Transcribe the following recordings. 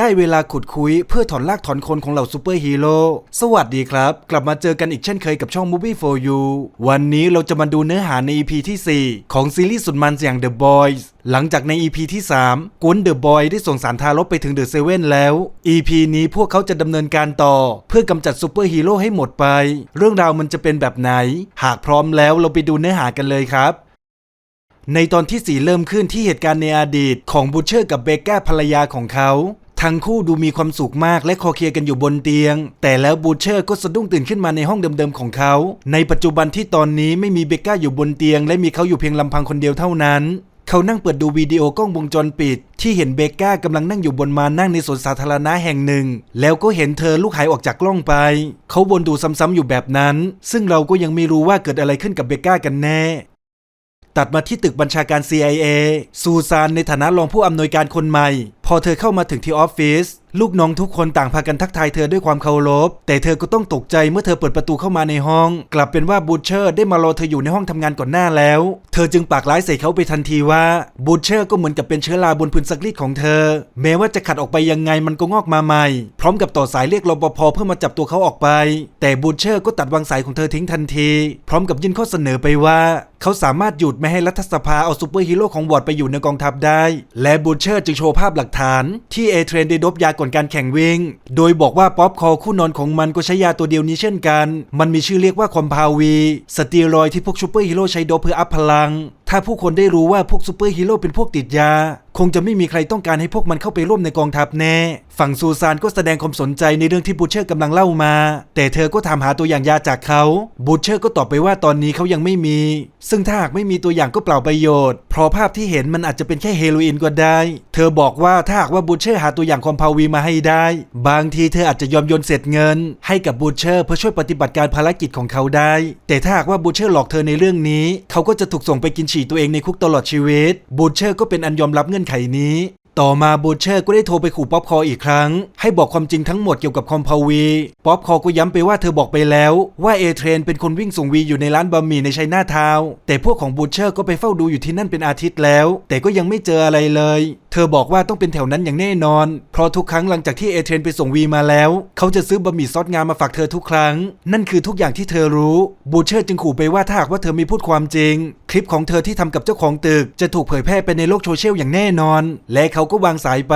ได้เวลาขุดคุยเพื่อถอนลากถอนคนของเหล่าซูเปอร์ฮีโร่สวัสดีครับ กลับมาเจอกันอีกเช่นเคยกับช่อง Movie for You วันนี้เราจะมาดูเนื้อหาใน EP ที่ 4 ของซีรีส์สุดมันอย่าง The Boys หลังจากใน EP ที่ 3กวนเดอะบอยได้ส่งสารทารกไปถึงเดอะเซเว่นแล้ว EP นี้พวกเขาจะดำเนินการต่อ เพื่อกำจัดซูเปอร์ฮีโร่ให้หมดไป เรื่องราวมันจะเป็นแบบไหน หากพร้อมแล้วเราไปดูเนื้อหากันเลยครับในตอนที่สี่เริ่มขึ้นที่เหตุการณ์ในอดีตของบูเชอร์กับเบก้าภรรยาของเขา ทั้งคู่ดูมีความสุขมากและคอเคลียร์กันอยู่บนเตียง แต่แล้วบูเชอร์ก็สะดุ้งตื่นขึ้นมาในห้องเดิมๆของเขา ในปัจจุบันที่ตอนนี้ไม่มีเบกก้าอยู่บนเตียง และมีเขาอยู่เพียงลำพังคนเดียวเท่านั้น เขานั่งเปิดดูวิดีโอกล้องวงจรปิด ที่เห็นเบกก้ากำลังนั่งอยู่บนมานั่งในสวนสาธารณะแห่งหนึ่ง แล้วก็เห็นเธอลูกหายออกจากกล้องไป เขาวนดูซ้ำๆอยู่แบบนั้น ซึ่งเราก็ยังไม่รู้ว่าเกิดอะไรขึ้นกับเบก้ากันแน่ตัดมาที่ตึกบัญชาการ CIA ซูซานในฐานะรองผู้อำนวยการคนใหม่ พอเธอเข้ามาถึงที่ออฟฟิศลูกน้องทุกคนต่างพากันทักทายเธอด้วยความเคารพ แต่เธอก็ต้องตกใจเมื่อเธอเปิดประตูเข้ามาในห้อง กลับเป็นว่าบูชเชอร์ได้มารอเธออยู่ในห้องทำงานก่อนหน้าแล้ว เธอจึงปากร้ายใส่เขาไปทันทีว่าบูชเชอร์ก็เหมือนกับเป็นเชื้อราบนพื้นซักรีดของเธอ แม้ว่าจะขัดออกไปยังไงมันก็งอกมาใหม่ พร้อมกับต่อสายเรียกรปภเพื่อมาจับตัวเขาออกไป แต่บูชเชอร์ก็ตัดวางสายของเธอทิ้งทันที พร้อมกับยื่นข้อเสนอไปว่าเขาสามารถหยุดไม่ให้รัฐสภาเอาซูเปอร์ฮีโร่ของวอร์ดไปอยู่ในกองทัพได้ และบูชเชอร์จึงโชว์ภาพหลักฐานที่เอเทรนได้ดบยาก่อนการแข่งวิ่ง โดยบอกว่าป๊อปคอร์คู่นอนของมันก็ใช้ยาตัวเดียวนี้เช่นกัน มันมีชื่อเรียกว่าคอมพาวี สเตียรอยที่พวกซูเปอร์ฮีโร่ใช้ดบเพื่ออัพพลัง ถ้าผู้คนได้รู้ว่าพวกซูเปอร์ฮีโร่เป็นพวกติดยา คงจะไม่มีใครต้องการให้พวกมันเข้าไปร่วมในกองทัพแน่ ฝั่งซูซานก็แสดงความสนใจในเรื่องที่บูเชอร์กำลังเล่ามา แต่เธอก็ถามหาตัวอย่างยาจากเขา บูเชอร์ก็ตอบไปว่าตอนนี้เขายังไม่มี ซึ่งถ้าหากไม่มีตัวอย่างก็เปล่าประโยชน์ เพราะภาพที่เห็นมันอาจจะเป็นแค่เฮโรอีนก็ได้ เธอบอกว่าถ้าหากว่าบูเชอร์หาตัวอย่างคอมพาวีมาให้ได้ บางทีเธออาจจะยอมโยนเสร็จเงิน ให้กับบูเชอร์เพื่อช่วยปฏิบัติการภารกิจของเขาได้ แต่ถ้าหากว่าบูเชอร์หลอกเธอในเรื่องนี้ เขาก็จะถูกส่งไปกินฉี่ตัวเองในคุกตลอดชีวิต บูเชอร์ก็เป็นอันยอมรับเงื่อนไขนี้ ต่อมาบูชเชอร์ก็ได้โทรไปขู่ป๊อปคอร์อีกครั้ง ให้บอกความจริงทั้งหมดเกี่ยวกับคอมพาวีป๊อปคอร์ก็ย้ำไปว่าเธอบอกไปแล้ว ว่าเอเทรนเป็นคนวิ่งส่งวีอยู่ในร้านบะหมี่ในชัยนาทาวแต่พวกของบูชเชอร์ก็ไปเฝ้าดูอยู่ที่นั่นเป็นอาทิตย์แล้ว แต่ก็ยังไม่เจออะไรเลยเธอบอกว่าต้องเป็นแถวนั้นอย่างแน่นอน เพราะทุกครั้งหลังจากที่เอเทรนไปส่งวีมาแล้ว เขาจะซื้อบะหมี่ซอสงามาฝากเธอทุกครั้ง นั่นคือทุกอย่างที่เธอรู้ บูชเชอร์จึงขู่ไปว่าถ้าหากว่าเธอไม่พูดความจริง ลิปของเธอที่ทำกับเจ้าของตึก จะถูกเผยแพร่ไปในโลกโซเชียลอย่างแน่นอน และเขาก็วางสายไป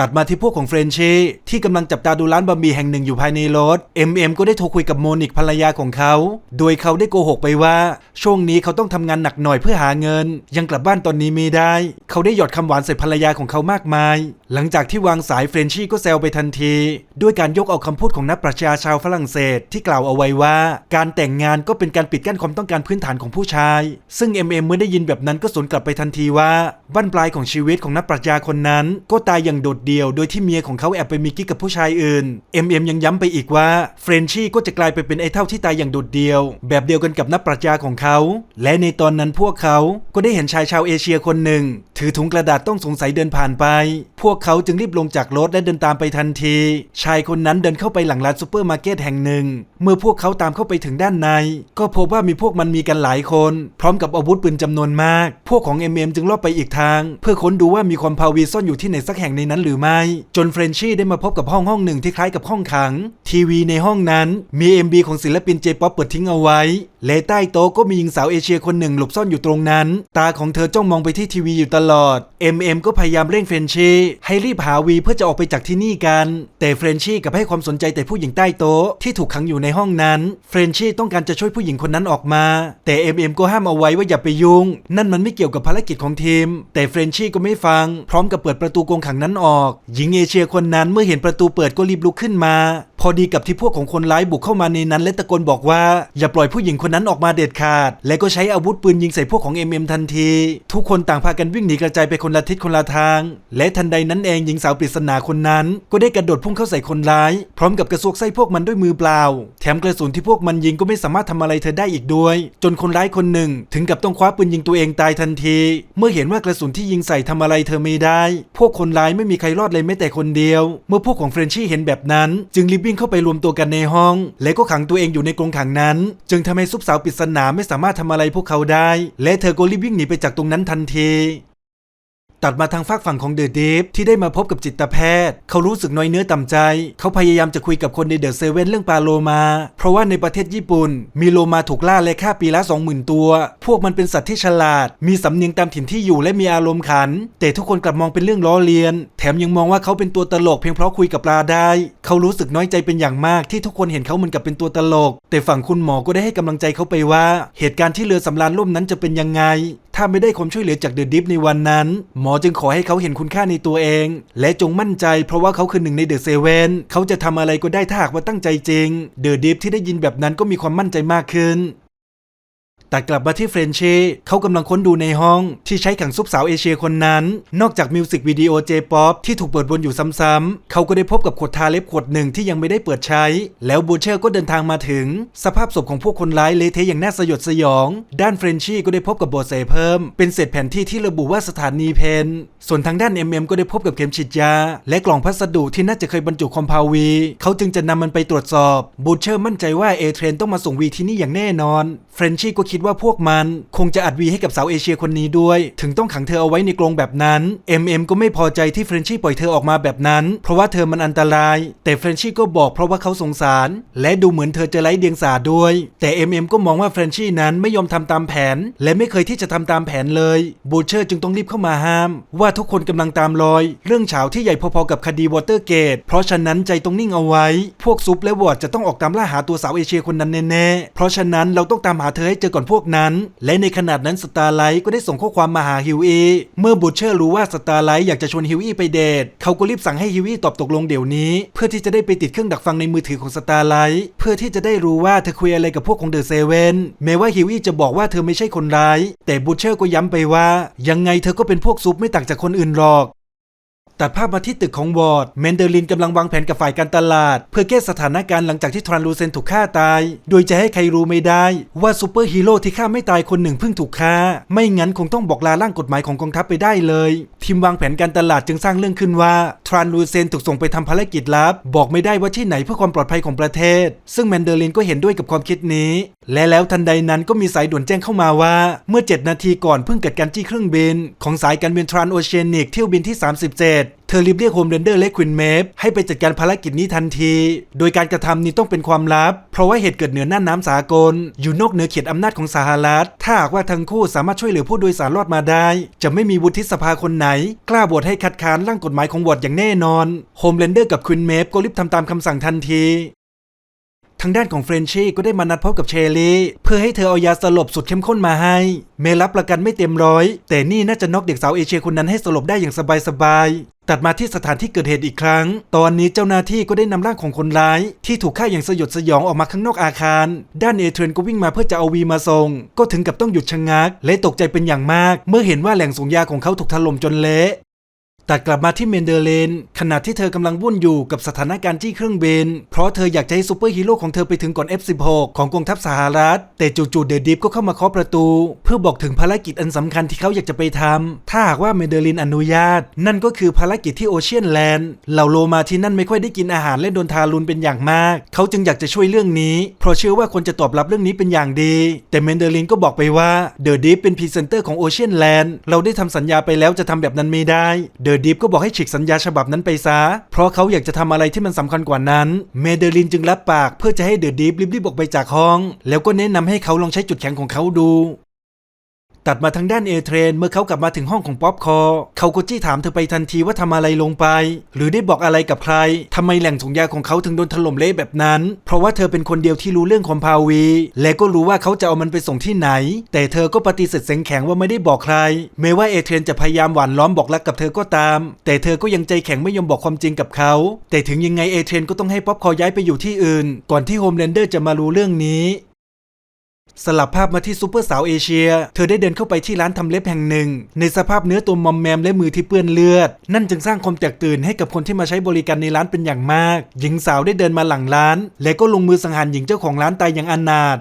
ตัดมาที่พวกของเฟรนชีที่กำลังจับตาดูร้านบะหมี่แห่งหนึ่งอยู่ภายในรถ MM ก็ได้โทรคุยกับโมนิกภรรยาของเขา โดยเขาได้โกหกไปว่า ช่วงนี้เขาต้องทำงานหนักหน่อยเพื่อหาเงิน ยังกลับบ้านตอนนี้ไม่ได้ เขาได้หยอดคำหวานใส่ภรรยาของเขามากมาย หลังจากที่วางสายเฟรนชีก็แซวไปทันที ด้วยการยกเอาคำพูดของนักปรัชาชาวฝรั่งเศสที่กล่าวเอาไว้ว่า การแต่งงานก็เป็นการปิดกั้นความต้องการพื้นฐานของผู้ชาย ซึ่ง MM เมื่อได้ยินแบบนั้นก็สวนกลับไปทันทีว่าบั้นปลายของชีวิตของนักปรัชญาคนนั้น ก็ตายอย่างโดดเดี่ยวโดยที่เมียของเขาแอบไปมีกิ๊กกับผู้ชายอื่น MM ยังย้ำไปอีกว่าเฟรนชี่ก็จะกลายไปเป็นไอ้เท่าที่ตายอย่างโดดเดี่ยว แบบเดียวกันกับนักปรัชญาของเขา และในตอนนั้นพวกเขาก็ได้เห็นชายชาวเอเชียคนหนึ่ง ถือถุงกระดาษต้องสงสัยเดินผ่านไป พวกเขาจึงรีบลงจากรถและเดินตามไปทันที ชายคนนั้นเดินเข้าไปหลังร้านซูเปอร์มาร์เก็ตแห่งหนึ่ง เมื่อพวกเขาตามเข้าไปถึงด้านใน ก็พบว่ามีพวกมันมีกันหลายคน พร้อมกับอาวุธปืนจำนวนมาก พวกของ MM จึงลอบไปอีกทาง เพื่อค้นดูว่ามีความพาวีซ่อนอยู่ที่ไหนสักแห่งในนั้นหรือไม่ จนเฟรนชี่ได้มาพบกับห้องห้องหนึ่งที่คล้ายกับห้องขัง ทีวีในห้องนั้นมี MB ของศิลปินเจป๊อปเปิดทิ้งเอาไว้ และใต้โต๊ะก็มีหญิงสาวเอเชียคนหนึ่งหลบซ่อนอยู่ตรงนั้น ตาของเธอจ้องมองไปที่ทีวีอยู่ตลอด MM ก็พยายามเร่งเฟรนชี่ให้รีบหาวีเพื่อจะออกไปจากที่นี่กัน แต่เฟรนชี่กับให้ความสนใจแต่ผู้หญิงใต้โต๊ะที่ถูกขังอยู่ในห้องนั้นเฟรนชี่ต้องการจะช่วยผู้หญิงคนนั้นออกมา แต่ MM ก็ห้ามเอาไว้ว่าอย่าไปยุ่ง นั่นมันไม่เกี่ยวกับภารกิจของทีม แต่เฟรนชี่ก็ไม่ฟัง พร้อมกับเปิดประตูกรงขังนั้นออกหญิงเอเชียคนนั้นเมื่อเห็นประตูเปิดก็รีบลุกขึ้นมา พอดีกับที่พวกของคนร้ายบุกเข้ามาในนั้น และตะโกนบอกว่า อย่าปล่อยผู้หญิงคนนั้นออกมาเด็ดขาด และก็ใช้อาวุธปืนยิงใส่พวกของ MM ทันที ทุกคนต่างพากันวิ่งหนีกระจายไปคนละทิศคนละทาง และทันใดนั้นเองหญิงสาวปริศนาคนนั้น ก็ได้กระโดดพุ่งเข้าใส่คนร้าย พร้อมกับกระซวกไส้พวกมันด้วยมือเปล่า แถมกระสุนที่พวกมันยิงก็ไม่สามารถทำอะไรเธอได้อีกด้วย จนคนร้ายคนหนึ่ง ถึงกับต้องคว้าปืนยิงตัวเองตายทันที เมื่อเห็นว่ากระสุนที่ยิงใส่ทำอะไรเธอไม่ได้ พวกคนร้ายไม่มีใครรอดเลยแม้แต่คนเดียว เมื่อพวกของเฟรนชี่เห็นแบบนั้น จึงรีบวิ่งเข้าไปรวมตัวกันในห้อง และก็ขังตัวเองอยู่ในกรงขังนั้น จึงทำให้ซุปสาวปริศนาไม่สามารถทำอะไรพวกเขาได้ และเธอก็รีบวิ่งหนีไปจากตรงนั้นทันที ตัดมาทางฝากฝั่งของเดอะดีฟที่ได้มาพบกับจิตแพทย์ เขารู้สึกน้อยเนื้อต่ำใจ เขาพยายามจะคุยกับคนในเดอะเซเว่นเรื่องปลาโลมา เพราะว่าในประเทศญี่ปุ่น มีโลมาถูกล่าและฆ่าปีละ 20,000 ตัว พวกมันเป็นสัตว์ที่ฉลาด มีสำเนียงตามถิ่นที่อยู่และมีอารมณ์ขัน แต่ทุกคนกลับมองเป็นเรื่องล้อเลียน แถมยังมองว่าเขาเป็นตัวตลกเพียงเพราะคุยกับปลาได้ เขารู้สึกน้อยใจเป็นอย่างมากที่ทุกคนเห็นเขาเหมือนกับเป็นตัวตลก แต่ฝั่งคุณหมอก็ได้ให้กำลังใจเขาไปว่า เหตุการณ์ที่เรือสำราญล่มนั้นจะเป็นยังไง ถ้าไม่ได้ความช่วยเหลือจากเดอะดิฟในวันนั้น หมอจึงขอให้เขาเห็นคุณค่าในตัวเอง และจงมั่นใจเพราะว่าเขาคือหนึ่งในเดอะเซเว่นเขาจะทำอะไรก็ได้ถ้าหากว่าตั้งใจจริง เดอะดิฟที่ได้ยินแบบนั้นก็มีความมั่นใจมากขึ้น แต่กลับมาที่เฟรนเชีเขากำลังค้นดูในห้องที่ใช้ขังซุปสาวเอเชียคนนั้น นอกจากมิวสิกวิดีโอเจป๊อปที่ถูกเปิดวนอยู่ซ้ำๆ เขาก็ได้พบกับขวดทาเล็บขวดหนึ่งที่ยังไม่ได้เปิดใช้ แล้วบูเชอร์ก็เดินทางมาถึง สภาพศพของพวกคนร้ายเละเทะอย่างน่าสยดสยอง ด้านเฟรนชีก็ได้พบกับโบเซเพิ่ม เป็นเศษแผ่นที่ที่ระบุว่าสถานีเพน ส่วนทางด้าน MM ก็ได้พบกับเข็มฉีดยา และกล่องพัสดุที่น่าจะเคยบรรจุคอมพาวี เขาจึงจะนำมันไปตรวจสอบบูเชอร์มั่นใจว่าเอเทรนต้องมาส่งวีที่นี่อย่างแน่นอนเฟรนชีก็คิดว่าพวกมันคงจะอัดวีให้กับสาวเอเชียคนนี้ด้วย ถึงต้องขังเธอเอาไว้ในกรงแบบนั้น MM ก็ไม่พอใจที่เฟรนชี่ปล่อยเธอออกมาแบบนั้น เพราะว่าเธอมันอันตราย แต่เฟรนชี่ก็บอกเพราะว่าเขาสงสาร และดูเหมือนเธอจะไร้เดียงสาด้วย แต่ MM ก็มองว่าเฟรนชี่นั้นไม่ยอมทำตามแผน และไม่เคยที่จะทำตามแผนเลยบูเชอร์จึงต้องรีบเข้ามาห้าม ว่าทุกคนกำลังตามรอย เรื่องเฉาที่ใหญ่พอๆกับคดีวอเตอร์เกตเพราะฉะนั้นใจต้องนิ่งเอาไว้ พวกซุปและวอร์ดจะต้องออกตามล่าหาตัวสาวเอเชียคนนั้นแน่ๆเพราะฉะนั้นเราต้องตามหาเธอให้เจอก่อนพวกนั้น และในขณะนั้นสตาร์ไลท์ก็ได้ส่งข้อความมาหาฮิวอีเมื่อบูเชอร์รู้ว่าสตาร์ไลท์อยากจะชวนฮิวอีไปเดทเขาก็รีบสั่งให้ฮิวอีตอบตกลงเดี๋ยวนี้ เพื่อที่จะได้ไปติดเครื่องดักฟังในมือถือของสตาร์ไลท์เพื่อที่จะได้รู้ว่าเธอคุยอะไรกับพวกของเดอะเซเว่นแม้ว่าฮิวอีจะบอกว่าเธอไม่ใช่คนร้าย แต่บูเชอร์ก็ย้ำไปว่า ยังไงเธอก็เป็นพวกซุปไม่ต่างจากคนอื่นหรอก ตัดภาพมาที่ตึกของวอร์ดแมนเดอรินกำลังวางแผนกับฝ่ายการตลาด เพื่อแก้สถานการณ์หลังจากที่ทรานลูเซนถูกฆ่าตาย โดยจะให้ใครรู้ไม่ได้ว่าซูเปอร์ฮีโร่ที่ฆ่าไม่ตายคนหนึ่งเพิ่งถูกฆ่า ไม่งั้นคงต้องบอกลาร่างกฎหมายของกองทัพไปได้เลย ทีมวางแผนการตลาดจึงสร้างเรื่องขึ้นว่าทรานลูเซนถูกส่งไปทำภารกิจลับ บอกไม่ได้ว่าที่ไหนเพื่อความปลอดภัยของประเทศ ซึ่งแมนเดอรินก็เห็นด้วยกับความคิดนี้ และแล้วทันใดนั้นก็มีสายด่วนแจ้งเข้ามาว่า เมื่อ 7 นาทีก่อนเพิ่งเกิดการจี้เครื่องบิน ของสายการบินทรานโอเชียนิกเที่ยวบินที่ 37เธอรีบเรียกโฮมเรนเดอร์และควินเมฟให้ไปจัดการภารกิจนี้ทันที โดยการกระทำนี้ต้องเป็นความลับ เพราะว่าเหตุเกิดเหนือน่านน้ำสากล อยู่นอกเหนือเขตอำนาจของสหรัฐ ถ้าหากว่าทั้งคู่สามารถช่วยเหลือผู้โดยสารรอดมาได้ จะไม่มีวุฒิสภาคนไหน กล้าบวชให้คัดค้านร่างกฎหมายของวอร์ดอย่างแน่นอน โฮมเรนเดอร์กับควินเมฟก็รีบทำตามคำสั่งทันที ทางด้านของเฟรนชี่ก็ได้มานัดพบกับเชลีเพื่อให้เธอเอายาสลบสุดเข้มข้นมาให้ เมรับประกันไม่เต็มร้อย แต่นี่น่าจะน็อกเด็กสาวเอเชียคนนั้นให้สลบได้อย่างสบายๆตัดมาที่สถานที่เกิดเหตุอีกครั้ง ตอนนี้เจ้าหน้าที่ก็ได้นำร่างของคนร้าย ที่ถูกฆ่าอย่างสยดสยองออกมาข้างนอกอาคาร ด้านเอเทรนก็วิ่งมาเพื่อจะเอาวีมาส่ง ก็ถึงกับต้องหยุดชะงัก และตกใจเป็นอย่างมาก เมื่อเห็นว่าแหล่งส่งยาของเขาถูกถล่มจนเละ แตัดกลับมาที่เมนเดร์เลนขณะที่เธอกำลังวุ่นอยู่กับสถานการณ์จี้เครื่องบิน เพราะเธออยากจะให้ซูเปอร์ฮีโร่ของเธอไปถึงก่อน F16 ของกองทัพสหรัฐ แต่จู่ๆเดอะดิฟก็เข้ามาเคาะประตู เพื่อบอกถึงภารกิจอันสำคัญที่เขาอยากจะไปทำถ้าหากว่าเมนเดร์ลินอนุญาต นั่นก็คือภารกิจที่โอเชียนแลนด์เหล่าโลมาที่นั่นไม่ค่อยได้กินอาหารและโดนทารุณเป็นอย่างมาก เขาจึงอยากจะช่วยเรื่องนี้ เพราะเชื่อว่าคนจะตอบรับเรื่องนี้เป็นอย่างดี แต่เมนเดร์ลินก็บอกไปว่าเดอะดิฟเป็นพรีเซนเตอร์ของโอเชียนแลนด์เราได้ทำสัญญาไปแล้วจะทำแบบนั้นไม่ได้เดดอะดิฟก็บอกให้ฉีกสัญญาฉบับนั้นไปซะ เพราะเขาอยากจะทำอะไรที่มันสำคัญกว่านั้น เมเดลินจึงรับปากเพื่อจะให้เดอะดิฟรีบๆออกไปจากห้อง แล้วก็แนะนำให้เขาลองใช้จุดแข็งของเขาดู ตัดมาทางด้านเอเทรนเมื่อเขากลับมาถึงห้องของป๊อปคอร์เขาก็จี้ถามเธอไปทันทีว่าทำอะไรลงไป หรือได้บอกอะไรกับใครทำไมแหล่งส่งยาของเขาถึงโดนถล่มเละแบบนั้น เพราะว่าเธอเป็นคนเดียวที่รู้เรื่องคอมพาวี และก็รู้ว่าเขาจะเอามันไปส่งที่ไหน แต่เธอก็ปฏิเสธเสียงแข็งว่าไม่ได้บอกใครแม้ว่าเอเทรนจะพยายามหวานล้อมบอกรักกับเธอก็ตาม แต่เธอก็ยังใจแข็งไม่ยอมบอกความจริงกับเขา แต่ถึงยังไงเอเทรนก็ต้องให้ป๊อปคอร์ย้ายไปอยู่ที่อื่น ก่อนที่โฮมแลนเดอร์จะมารู้เรื่องนี้ สลับภาพมาที่ซูเปอร์สาวเอเชีย เธอได้เดินเข้าไปที่ร้านทำเล็บแห่งหนึ่ง ในสภาพเนื้อตัวมอมแมมและมือที่เปื้อนเลือด นั่นจึงสร้างความแตกตื่นให้กับคนที่มาใช้บริการในร้านเป็นอย่างมาก หญิงสาวได้เดินมาหลังร้าน และก็ลงมือสังหารหญิงเจ้าของร้านตายอย่างอนาถ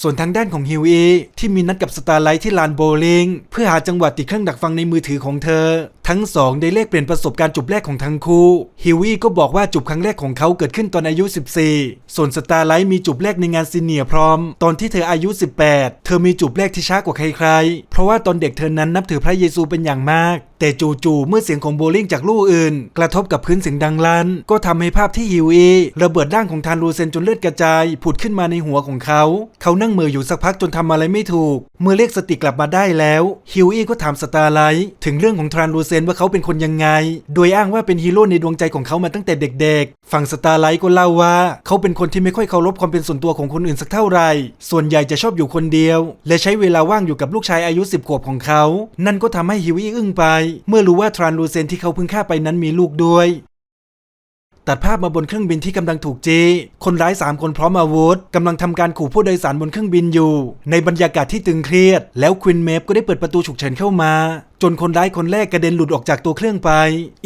ส่วนทางด้านของฮิวเอที่มีนัดกับสตาร์ไลท์ที่ลานโบลิงเพื่อหาจังหวะติดเครื่องดักฟังในมือถือของเธอ ทั้งสองได้แลกเปลี่ยนประสบการณ์จูบแรกของทั้งคู่ ฮิวี่ก็บอกว่าจูบครั้งแรกของเขาเกิดขึ้นตอนอายุ 14 ส่วนสตาร์ไลท์มีจูบแรกในงานซีเนียพร้อม ตอนที่เธออายุ 18 เธอมีจูบแรกที่ช้ากว่าใครๆ เพราะว่าตอนเด็กเธอนั้นนับถือพระเยซูเป็นอย่างมาก แต่จู่ๆเมื่อเสียงของโบลิ่งจากลู่อื่น กระทบกับพื้นเสียงดังลั่นก็ทำให้ภาพที่ฮิวี่ระเบิดร่างของทานรูเซนจนเลือดกระจายผุดขึ้นมาในหัวของเขา เขานั่งเมืออยู่สักพักจนทำอะไรไม่ถูก เมื่อเรียกสติกลับมาได้แล้วฮิวี่ก็ถามสตาร์ไลท์ถึงเรื่องของทานรูเซนว่าเขาเป็นคนยังไง โดยอ้างว่าเป็นฮีโร่ในดวงใจของเขามาตั้งแต่เด็กๆ ฝั่งสตาร์ไลท์ก็เล่าว่า เขาเป็นคนที่ไม่ค่อยเคารพความเป็นส่วนตัวของคนอื่นสักเท่าไหร่ ส่วนใหญ่จะชอบอยู่คนเดียว และใช้เวลาว่างอยู่กับลูกชายอายุ10ขวบของเขา นั่นก็ทำให้ฮิวี่อึ้งไป เมื่อรู้ว่าทรานรูเซนที่เขาเพิ่งฆ่าไปนั้นมีลูกด้วยตัดภาพมาบนเครื่องบินที่กำลังถูกจี้คนร้าย 3 คนพร้อมอาวุธกำลังทำการขู่ผู้โดยสารบนเครื่องบินอยู่ ในบรรยากาศที่ตึงเครียด แล้วควินเมฟก็ได้เปิดประตูฉุกเฉินเข้ามา จนคนร้ายคนแรกกระเด็นหลุดออกจากตัวเครื่องไป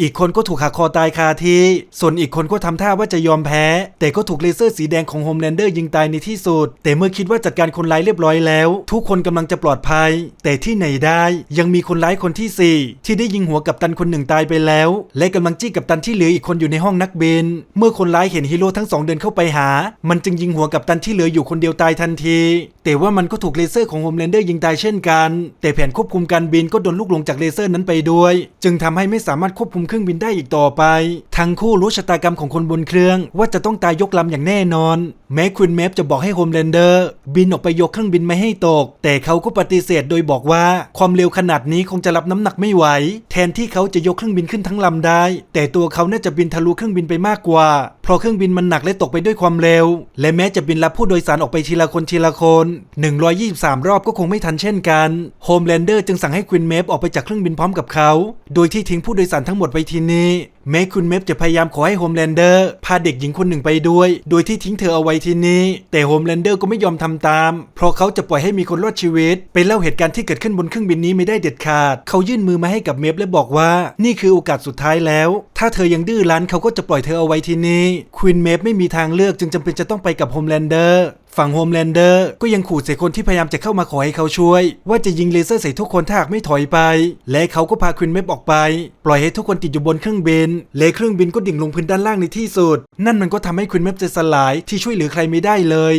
อีกคนก็ถูกหักคอตายคาที่ ส่วนอีกคนก็ทำท่าว่าจะยอมแพ้ แต่ก็ถูกเลเซอร์สีแดงของโฮมแลนเดอร์ยิงตายในที่สุด แต่เมื่อคิดว่าจัดการคนร้ายเรียบร้อยแล้ว ทุกคนกำลังจะปลอดภัย แต่ที่ไหนได้ยังมีคนร้ายคนที่สี่ที่ได้ยิงหัวกัปตันคนหนึ่งตายไปแล้ว และกำลังจี้กัปตันที่เหลืออีกคนอยู่ในห้องนักบิน เมื่อคนร้ายเห็นฮีโร่ทั้งสองเดินเข้าไปหา มันจึงยิงหัวกัปตันที่เหลืออยู่คนเดียวตายทันที แต่ว่ามันก็ถูกเลเซอร์ของโฮมแลนเดอร์ยิงตายเช่นกัน แต่แผนควบคุมการบินก็โดนลูกหลงจากเลเซอร์นั้นไปด้วย จึงทำให้ไม่สามารถควบคุมเครื่องบินได้อีกต่อไป ทั้งคู่รู้ชะตากรรมของคนบนเครื่องว่าจะต้องตายยกลำอย่างแน่นอนแม้ควินเมฟจะบอกให้โฮมแลนเดอร์บินออกไปยกเครื่องบินไม่ให้ตก แต่เขาก็ปฏิเสธโดยบอกว่าความเร็วขนาดนี้คงจะรับน้ำหนักไม่ไหว แทนที่เขาจะยกเครื่องบินขึ้นทั้งลำได้ แต่ตัวเขาน่าจะบินทะลุเครื่องบินไปมากกว่า เพราะเครื่องบินมันหนักและตกไปด้วยความเร็ว และแม้จะบินรับผู้โดยสารออกไปทีละคนทีละคน 123 รอบก็คงไม่ทันเช่นกันโฮมแลนเดอร์จึงสั่งให้ควินเมฟออกไปจากเครื่องบินพร้อมกับเขา โดยที่ทิ้งผู้โดยสารทั้งหมดไว้ที่นี่ แม้คุณเมฟจะพยายามขอให้โฮมแลนเดอร์พาเด็กหญิงคนหนึ่งไปด้วย โดยที่ทิ้งเธอเอาไว้ที่นี่ แต่โฮมแลนเดอร์ก็ไม่ยอมทำตาม เพราะเขาจะปล่อยให้มีคนรอดชีวิต ไปเล่าเหตุการณ์ที่เกิดขึ้นบนเครื่องบินนี้ไม่ได้เด็ดขาด เขายื่นมือมาให้กับเมฟและบอกว่า นี่คือโอกาสสุดท้ายแล้ว ถ้าเธอยังดื้อรั้นเขาก็จะปล่อยเธอเอาไว้ที่นี่ควินเมฟไม่มีทางเลือกจึงจำเป็นจะต้องไปกับโฮมแลนเดอร์ ฝั่งโฮมแลนเดอร์ก็ยังขู่ใส่คนที่พยายามจะเข้ามาขอให้เขาช่วย ว่าจะยิงเลเซอร์ใส่ทุกคนถ้าหากไม่ถอยไป และเขาก็พาควินเมฟออกไป ปล่อยให้ทุกคนติดอยู่บนเครื่องบิน และเครื่องบินก็ดิ่งลงพื้นด้านล่างในที่สุด นั่นมันก็ทำให้ควินเมฟใจสลายที่ช่วยเหลือใครไม่ได้เลย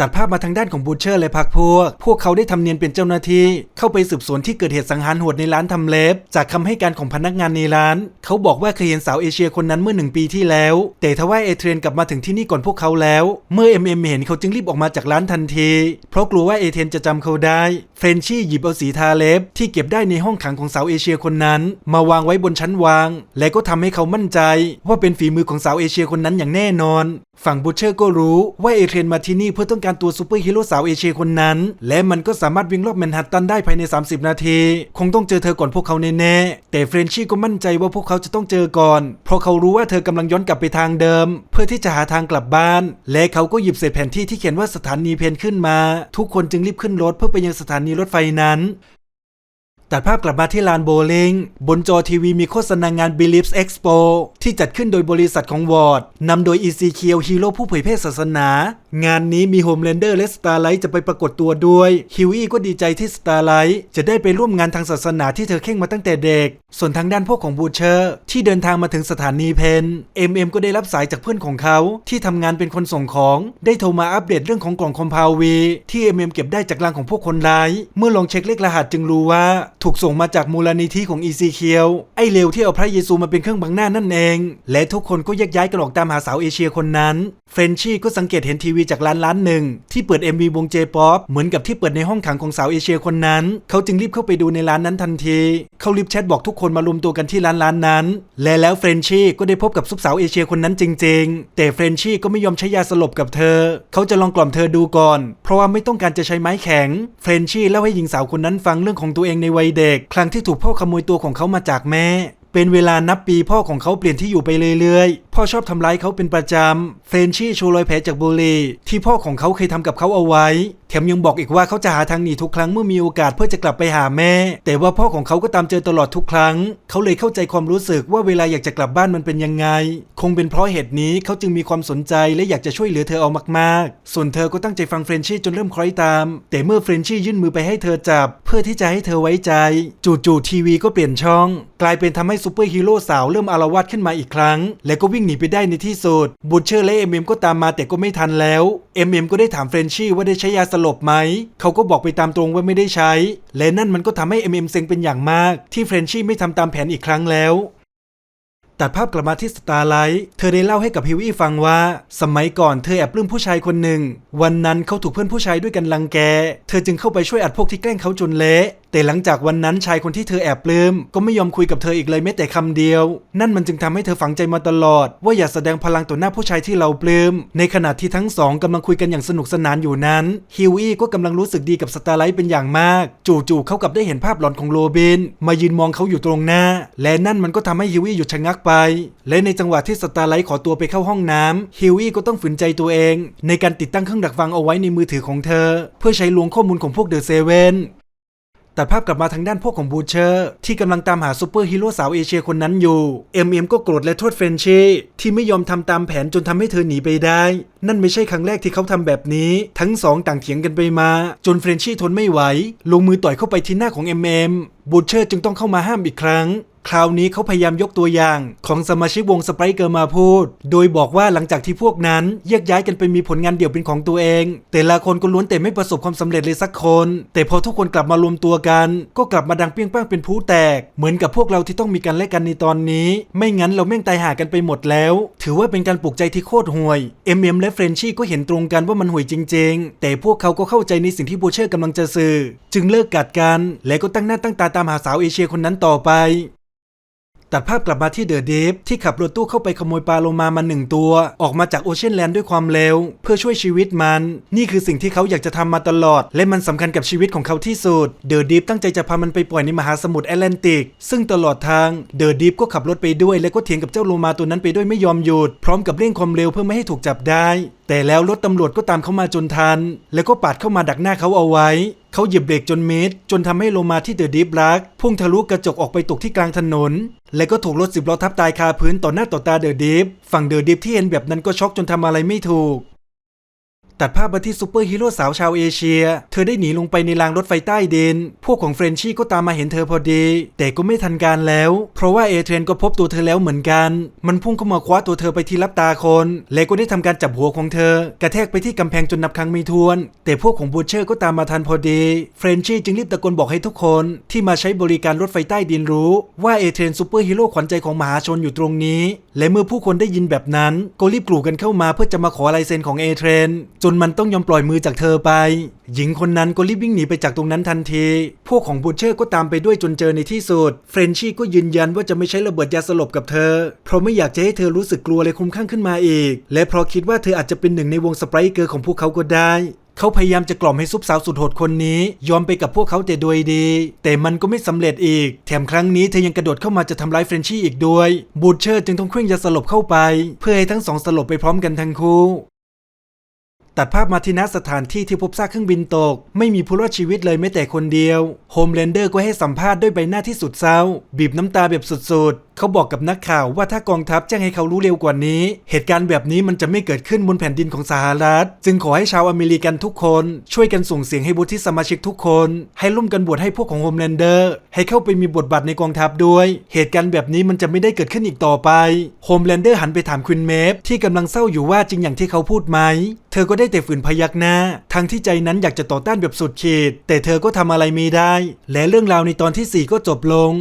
ตัดภาพมาทางด้านของบูเชอร์และพักพวก พวกเขาได้ทำเนียนเป็นเจ้าหน้าที่ เข้าไปสืบสวนที่เกิดเหตุสังหารโหดในร้านทำเล็บ จากคำให้การของพนักงานในร้าน เขาบอกว่าเคยเห็นสาวเอเชียคนนั้นเมื่อหนึ่งปีที่แล้ว แต่ทว่าเอเทรนกลับมาถึงที่นี่ก่อนพวกเขาแล้ว เมื่อเอ็มเอ็มเห็นเขาจึงรีบออกมาจากร้านทันที เพราะกลัวว่าเอเทรนจะจำเขาได้เฟรนชี่หยิบเอาสีทาเล็บ ที่เก็บได้ในห้องขังของสาวเอเชียคนนั้น มาวางไว้บนชั้นวาง และก็ทำให้เขามั่นใจ ว่าเป็นฝีมือของสาวเอเชียคนนั้นอย่างแน่นอน ฝั่งบูเชอร์ก็รู้ว่าเอเทรนมาที่นี่เพื่อต้องการตัวซูเปอร์ฮีโร่สาวเอเชียคนนั้น และมันก็สามารถวิ่งรอบแมนฮัตตันได้ภายใน 30 นาที คงต้องเจอเธอก่อนพวกเขาแน่ๆแต่เฟรนชี่ก็มั่นใจว่าพวกเขาจะต้องเจอก่อน เพราะเขารู้ว่าเธอกำลังย้อนกลับไปทางเดิม เพื่อที่จะหาทางกลับบ้าน และเขาก็หยิบเศษแผ่นที่ที่เขียนว่าสถานีเพนขึ้นมา ทุกคนจึงรีบขึ้นรถเพื่อไปยังสถานีรถไฟนั้น ตัดภาพกลับมาที่ลานโบว์ลิงบนจอทีวีมีโฆษณางาน Beliefs Expo ที่จัดขึ้นโดยบริษัทของวอร์ดนำโดย Ezekiel ฮีโร่ผู้เผยแพร่ศาสนา งานนี้มีโฮมแลนเดอร์และสตาร์ไลท์จะไปปรากฏตัวด้วยฮิวอี้ก็ดีใจที่สตาร์ไลท์จะได้ไปร่วมงานทางศาสนาที่เธอเข่งมาตั้งแต่เด็ก ส่วนทางด้านพวกของบูเชอร์ที่เดินทางมาถึงสถานีเพนเอ็มเอ็มก็ได้รับสายจากเพื่อนของเขาที่ทำงานเป็นคนส่งของ ได้โทรมาอัปเดตเรื่องของกล่องคอมพาววีที่เอ็มเอ็มเก็บได้จากลังของพวกคนร้าย เมื่อลองเช็คเลขรหัสจึงรู้ว่าถูกส่งมาจากมูลนิธิของอีซีเคียวไอเลวที่เอาพระเยซูมาเป็นเครื่องบังหน้านั่นเอง และทุกคนก็แยกย้ายกันออกตามหาสาวเอเชียคนนั้น เฟรนชี่ก็สังเกตเห็นทีวีจากร้านร้านหนึ่ง ที่เปิด MV วงเจป๊อปเหมือนกับที่เปิดในห้องขังของสาวเอเชียคนนั้น เขาจึงรีบเข้าไปดูในร้านนั้นทันที เขารีบแชทบอกทุกคนมารวมตัวกันที่ร้านร้านนั้น และแล้วเฟรนชี่ก็ได้พบกับซุปสาวเอเชียคนนั้นจริง ๆ แต่เฟรนชี่ก็ไม่ยอมใช้ยาสลบกับเธอ เขาจะลองกล่อมเธอดูก่อน เพราะว่าไม่ต้องการจะใช้ไม้แข็ง เฟรนชี่เล่าให้หญิงสาวคนนั้นฟังเรื่องของตัวเองในวัยเด็ก ครั้งที่ถูกพ่อขโมยตัวของเขามาจากแม่ เป็นเวลานับปีพ่อของเขาเปลี่ยนที่อยู่ไปเรื่อย พ่อชอบทำร้ายเขาเป็นประจำเฟรนชี่โชว์รอยแผลจากบุหรี่ที่พ่อของเขาเคยทำกับเขาเอาไว้ แถมยังบอกอีกว่าเขาจะหาทางหนีทุกครั้งเมื่อมีโอกาสเพื่อจะกลับไปหาแม่ แต่ว่าพ่อของเขาก็ตามเจอตลอดทุกครั้ง เขาเลยเข้าใจความรู้สึกว่าเวลาอยากจะกลับบ้านมันเป็นยังไง คงเป็นเพราะเหตุนี้เขาจึงมีความสนใจและอยากจะช่วยเหลือเธอเอามากๆ ส่วนเธอก็ตั้งใจฟังเฟรนชี่จนเริ่มคล้อยตาม แต่เมื่อเฟรนชี่ยื่นมือไปให้เธอจับ เพื่อที่จะให้เธอไว้ใจ จู่ๆทีวีก็เปลี่ยนช่อง กลายเป็นทำให้ซูเปอร์ฮีโร่สาวเริ่มอารวาสขึ้นมาอีกครั้ง และก็วิ่งหนีไปได้ในที่สุดบูชเชอร์และเอ็มเอ็มก็ตามมาแต่ก็ไม่ทันแล้วเอ็มเอ็มก็ได้ถามเฟรนชี่ว่าได้ใช้ยาสลบไหม เขาก็บอกไปตามตรงว่าไม่ได้ใช้ และนั่นมันก็ทำให้เอ็มเอ็มเซ็งเป็นอย่างมาก ที่เฟรนชี่ไม่ทำตามแผนอีกครั้งแล้วตัดภาพกลับมาที่สตาร์ไลท์ เธอได้เล่าให้กับฮิวอี้ฟังว่า สมัยก่อนเธอแอบปลื้มผู้ชายคนหนึ่ง วันนั้นเขาถูกเพื่อนผู้ชายด้วยกันลังแก เธอจึงเข้าไปช่วยอัดพวกที่แกล้งเขาจนเละแต่หลังจากวันนั้นชายคนที่เธอแอบปลื้มก็ไม่ยอมคุยกับเธออีกเลยแม้แต่คำเดียว นั่นมันจึงทำให้เธอฝังใจมาตลอด ว่าอย่าแสดงพลังต่อหน้าผู้ชายที่เราปลื้มในขณะที่ทั้งสองกำลังคุยกันอย่างสนุกสนานอยู่นั้นฮิวอี้ก็กำลังรู้สึกดีกับสตาร์ไลท์เป็นอย่างมาก จู่ๆเขากลับได้เห็นภาพหลอนของโรบิน มายืนมองเขาอยู่ตรงหน้า และนั่นมันก็ทำให้ฮิวอี้หยุดชะงักไป และในจังหวะที่สตาร์ไลท์ขอตัวไปเข้าห้องน้ำฮิวอี้ก็ต้องฝืนใจตัวเอง ในการติดตั้งเครื่องดักฟังเอาไว้ในมือถือของเธอ เพื่อใช้ลวงข้อมูลของพวกเดอะเซเว่น ตัดภาพกลับมาทางด้านพวกของบูเชอร์ ที่กำลังตามหาซูเปอร์ฮีโร่สาวเอเชียคนนั้นอยู่เอ็มเอ็มก็โกรธและโทษเฟรนชี่ที่ไม่ยอมทำตามแผนจนทำให้เธอหนีไปได้ นั่นไม่ใช่ครั้งแรกที่เขาทำแบบนี้ ทั้งสองต่างเถียงกันไปมา จนเฟรนชี่ทนไม่ไหว ลงมือต่อยเข้าไปที่หน้าของเอ็มเอ็มบูเชอร์จึงต้องเข้ามาห้ามอีกครั้ง คราวนี้เขาพยายามยกตัวอย่างของสมาชิกวงสไปเกอร์มาพูด โดยบอกว่าหลังจากที่พวกนั้นแยกย้ายกันไปมีผลงานเดี่ยวเป็นของตัวเอง แต่ละคนก็ล้วนแต่ไม่ประสบความสำเร็จเลยสักคน แต่พอทุกคนกลับมารวมตัวกัน ก็กลับมาดังเปี้ยงป้างเป็นผู้แตก เหมือนกับพวกเราที่ต้องมีกันและกันในตอนนี้ ไม่งั้นเราแม่งตายหากันไปหมดแล้ว ถือว่าเป็นการปลุกใจที่โคตรห่วยเอ็มมและเฟรนชี่ก็เห็นตรงกันว่ามันห่วยจริง ๆ แต่พวกเขาก็เข้าใจในสิ่งที่บูเชอร์กำลังจะสื่อ จึงเลิกกัดกัน และก็ตั้งหน้าตั้งตาตามหาสาวเอเชียคนนั้นต่อไป ตัดภาพกลับมาที่เดอะเดฟที่ขับรถตู้เข้าไปขโมยปลาโลมามาหนึ่งตัว ออกมาจากโอเชียนแลนด์ด้วยความเร็ว เพื่อช่วยชีวิตมัน นี่คือสิ่งที่เขาอยากจะทำมาตลอด และมันสำคัญกับชีวิตของเขาที่สุดเดอะเดฟตั้งใจจะพามันไปปล่อยในมหาสมุทรแอตแลนติก ซึ่งตลอดทางเดอะเดฟก็ขับรถไปด้วย และก็เถียงกับเจ้าโลมาตัวนั้นไปด้วยไม่ยอมหยุดพร้อมกับเร่งความเร็วเพื่อไม่ให้ถูกจับได้ แต่แล้วรถตำรวจก็ตามเข้ามาจนทัน แล้วก็ปาดเข้ามาดักหน้าเขาเอาไว้ เขาเหยียบเบรกจนมิดจนทำให้โลมาที่เดอะดิฟลักพุ่งทะลุกระจกออกไปตกที่กลางถนน และก็ถูกรถสิบล้อทับตายคาพื้นต่อหน้าต่อตาเดอะดิฟฝั่งเดอะดิฟที่เห็นแบบนั้นก็ช็อกจนทำอะไรไม่ถูก ตัดภาพมาที่ซูเปอร์ฮีโร่สาวชาวเอเชีย เธอได้หนีลงไปในรางรถไฟใต้ดิน พวกของเฟรนชี่ก็ตามมาเห็นเธอพอดี แต่ก็ไม่ทันการแล้ว เพราะว่าเอเทรนก็พบตัวเธอแล้วเหมือนกัน มันพุ่งเข้ามาคว้าตัวเธอไปที่รับตาคน และก็ได้ทำการจับหัวของเธอ กระแทกไปที่กำแพงจนนับครั้งไม่ถ้วน แต่พวกของบูเชอร์ก็ตามมาทันพอดีเฟรนชี่จึงรีบตะโกนบอกให้ทุกคนที่มาใช้บริการรถไฟใต้ดินรู้ว่าเอเทรนซูเปอร์ฮีโร่ขวัญใจของมหาชนอยู่ตรงนี้ และเมื่อผู้คนได้ยินแบบนั้นก็รีบกลูกันเข้ามาเพื่อจะมาขอลายเซ็นของเอเทรนจนนมันต้องยอมปล่อยมือจากเธอไป หญิงคนนั้นก็รีบวิ่งหนีไปจากตรงนั้นทันที พวกของบูเชอร์ก็ตามไปด้วยจนเจอในที่สุด เฟรนชี่ก็ยืนยันว่าจะไม่ใช้ระเบิดยาสลบกับเธอ เพราะไม่อยากจะให้เธอรู้สึกกลัวเลยคุ้มข้างขึ้นมาอีก และเพราะคิดว่าเธออาจจะเป็นหนึ่งในวงสไปร์เกอร์ของพวกเขาก็ได้เขาพยายามจะกล่อมให้ซุปสาวสุดโหดคนนี้ ยอมไปกับพวกเขาแต่โดยดี แต่มันก็ไม่สำเร็จอีก แถมครั้งนี้เธอยังกระโดดเข้ามาจะทำร้ายเฟรนชี่อีกด้วย บูเชอร์จึงต้องเคร่งยาสลบเข้าไป เพื่อให้ทั้งสองสลบไปพร้อมกันทั้งคู่ ตัดภาพมาที่ณสถานที่ที่พบซากเครื่องบินตก ไม่มีผู้รอดชีวิตเลยแม้แต่คนเดียว โฮมแลนเดอร์ก็ให้สัมภาษณ์ด้วยใบหน้าที่สุดเศร้า บีบน้ำตาแบบสุดๆ เขาบอกกับนักข่าวว่าถ้ากองทัพแจ้งให้เขารู้เร็วกว่านี้ เหตุการณ์แบบนี้มันจะไม่เกิดขึ้นบนแผ่นดินของสหรัฐ จึงขอให้ชาวอเมริกันทุกคน ช่วยกันส่งเสียงให้บุธิสมาชิกทุกคน ให้ร่วมกันบวชให้พวกของโฮมแลนเดอร์ให้เข้าไปมีบทบาทในกองทัพด้วย เหตุการณ์แบบนี้มันจะไม่ได้เกิดขึ้นอีกต่อไปโฮมแลนเดอร์หันไปถามควินเมฟที่กำลังเศร้าอยู่ว่าจริงอย่างที่เขาพูดไหมเธอก็ได้แต่ฝืนพยักหน้า ทั้งที่ใจนั้นอยากจะต่อต้านแบบสุดขีด แต่เธอก็ทำอะไรไม่ได้ และเรื่องราวในตอนที่ 4 ก็จบลง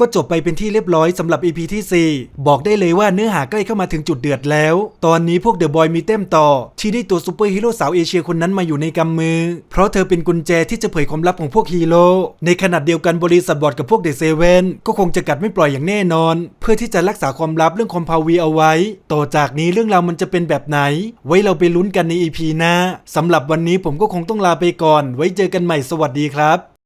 ก็จบไปเป็นที่เรียบร้อยสำหรับ EP ที่ 4 บอกได้เลยว่าเนื้อหาใกล้เข้ามาถึงจุดเดือดแล้ว ตอนนี้พวกเดอะบอยมีเต็มต่อ ที่ได้ตัวซูเปอร์ฮีโร่สาวเอเชียคนนั้นมาอยู่ในกำมือ เพราะเธอเป็นกุญแจที่จะเผยความลับของพวกฮีโร่ในขณะเดียวกันบริษัทบอร์ดกับพวกเดอะเซเว่นก็คงจะกัดไม่ปล่อยอย่างแน่นอน เพื่อที่จะรักษาความลับเรื่องคอมพาวีเอาไว้ ต่อจากนี้เรื่องราวมันจะเป็นแบบไหน ไว้เราไปลุ้นกันใน EP หน้าสำหรับวันนี้ผมก็คงต้องลาไปก่อน ไว้เจอกันใหม่สวัสดีครับ